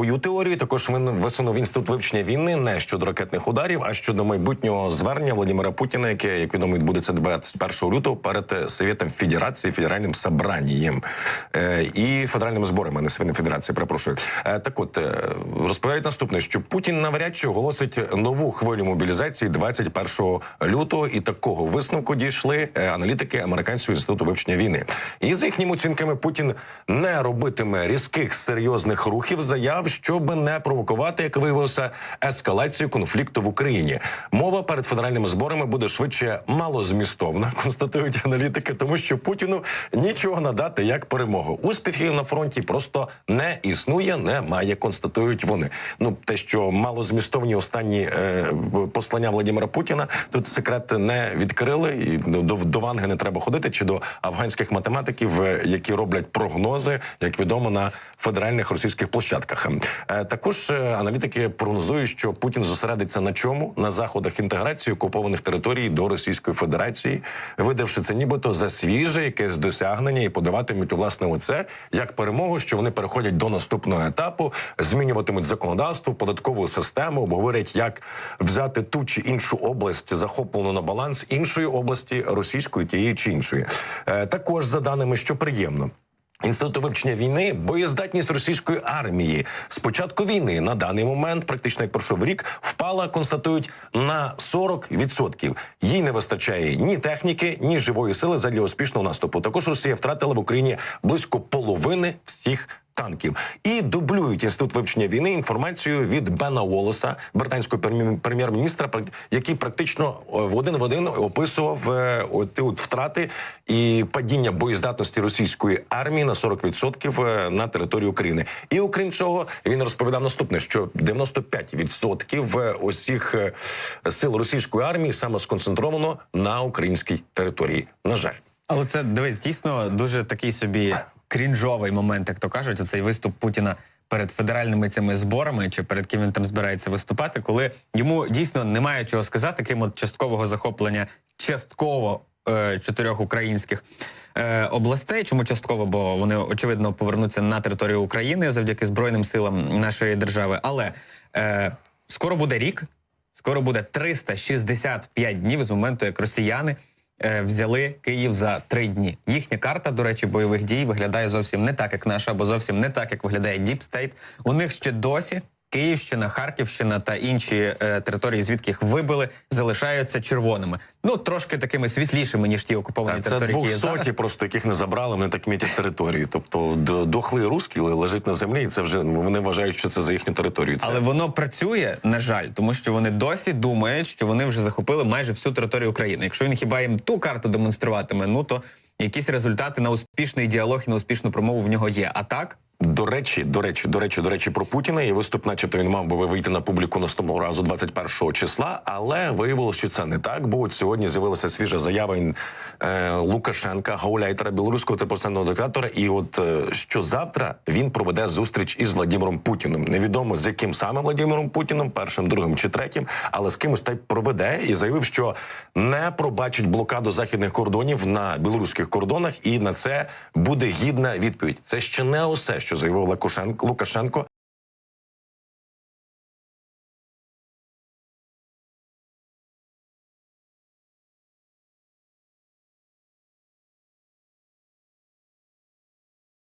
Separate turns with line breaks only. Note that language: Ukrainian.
свою теорію. Також висунув інститут вивчення війни не щодо ракетних ударів, а щодо майбутнього звернення Владимира Путіна, яке як відомо відбудеться 21 лютого перед Совєтом Федерації, федеральним собранням е, і федеральними зборами, не Совєтом Федерації. Перепрошую. Е, так, от е, розповідають наступне, що Путін навряд чи оголосить нову хвилю мобілізації 21 лютого, і такого висновку дійшли аналітики американського інституту вивчення війни. І з їхніми оцінками Путін не робитиме різких серйозних рухів заяв, щоб не провокувати, як виявилося, ескалацію конфлікту в Україні. Мова перед федеральними зборами буде швидше малозмістовна, констатують аналітики, тому що Путіну нічого надати як перемогу. Успіхів на фронті просто не існує, немає. Констатують вони. Ну те, що малозмістовні останні е, послання Владимира Путіна, тут секрет не відкрили, і до, до, Ванги не треба ходити, чи до афганських математиків, е, які роблять прогнози, як відомо, на федеральних російських площадках. Е, також е, аналітики прогнозують, що Путін зосередиться на чому на заходах інтеграції окупованих територій до Російської Федерації, видавши це нібито за свіже якесь досягнення і подаватимуть власне оце як перемогу, що вони переходять до наступного етапу, змінюватимуть законодавство, податкову систему, обговорять, як взяти ту чи іншу область, захоплену на баланс іншої області російської тієї чи іншої. Е, також за даними, що приємно. Інституту вивчення війни боєздатність російської армії з початку війни на даний момент, практично як пройшов рік, впала, констатують на 40%. Їй не вистачає ні техніки, ні живої сили задля успішного наступу. Також Росія втратила в Україні близько половини всіх. Танків і дублюють інститут вивчення війни інформацію від Бена Уоллеса, британського прем'єр- прем'єр-міністра, який практично е, в один в один описував е, от, от втрати і падіння боєздатності російської армії на 40% е, на території України. І окрім цього, він розповідав наступне: що 95% е, усіх сил російської армії саме сконцентровано на українській території. На жаль.
Але це дивись, дійсно дуже такий собі крінжовий момент, як то кажуть, оцей виступ Путіна перед федеральними цими зборами, чи перед ким він там збирається виступати, коли йому дійсно немає чого сказати, крім от часткового захоплення частково е, чотирьох українських. е, Областей, чому частково, бо вони очевидно повернуться на територію України завдяки збройним силам нашої держави. Але е, скоро буде рік, Скоро буде 365 днів з моменту, як росіяни взяли Київ за три дні. Їхня карта, до речі, бойових дій виглядає зовсім не так, як наша, або зовсім не так, як виглядає Deep State. У них ще досі Київщина, Харківщина та інші е, території, звідки їх вибили, залишаються червоними. Ну трошки такими світлішими ніж ті окуповані
Та, це
території, які є зараз.
просто яких не забрали, вони так мітять території. Тобто д- дохлий русський лежить на землі, і це вже вони вважають, що це за їхню територію. Це
Але воно працює, на жаль, тому що вони досі думають, що вони вже захопили майже всю територію України. Якщо він хіба їм ту карту демонструватиме, ну то якісь результати на успішний діалог і на успішну промову в нього є. А так
До речі, до речі, до речі, до речі, про Путіна і виступ, начебто він мав би вийти на публіку наступного разу 21 числа, але виявилося, що це не так. Бо от сьогодні з'явилася свіжа заява е, Лукашенка, гауляйтера білоруського типоценного диктатора. І от е, що завтра він проведе зустріч із Владимиром Путіним. Невідомо з яким саме Владимиром Путіним, першим, другим чи третім, але з кимось та й проведе і заявив, що не пробачить блокаду західних кордонів на білоруських кордонах, і на це буде гідна відповідь. Це ще не усе, що заявив Лукашенко.